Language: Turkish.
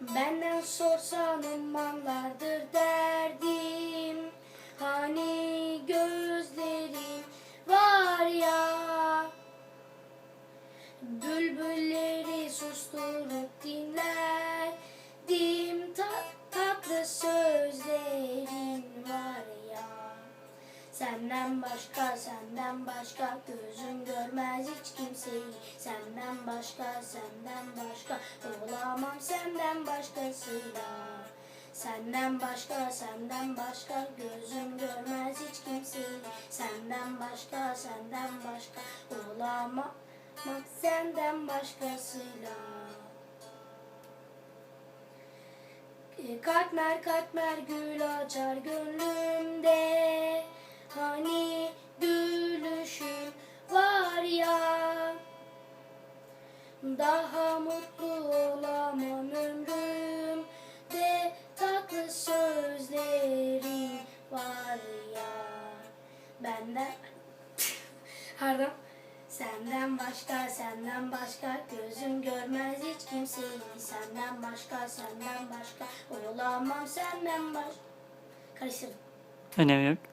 Benden sorsan ummanlardır derdim. Hani gözlerin var ya Bülbülleri susturup dinlerdim. Tat, Tatlı ya Senden başka, senden başka gözüm görmez hiç kimseyi. Senden başka, senden başka olamam senden başkasıyla. Senden başka, senden başka gözüm görmez hiç kimseyi. Senden başka, senden başka olamam senden başkasıyla. E, Katmer katmer gül açar gönlümde Hani gülüşün var ya Daha mutlu olamam ömrümde Tatlı sözlerin var ya Benden Pardon Senden başka, senden başka gözüm görmez hiç kimseyi. Senden başka, senden başka olamam senden baş. Karıştırdım. Önemi yok.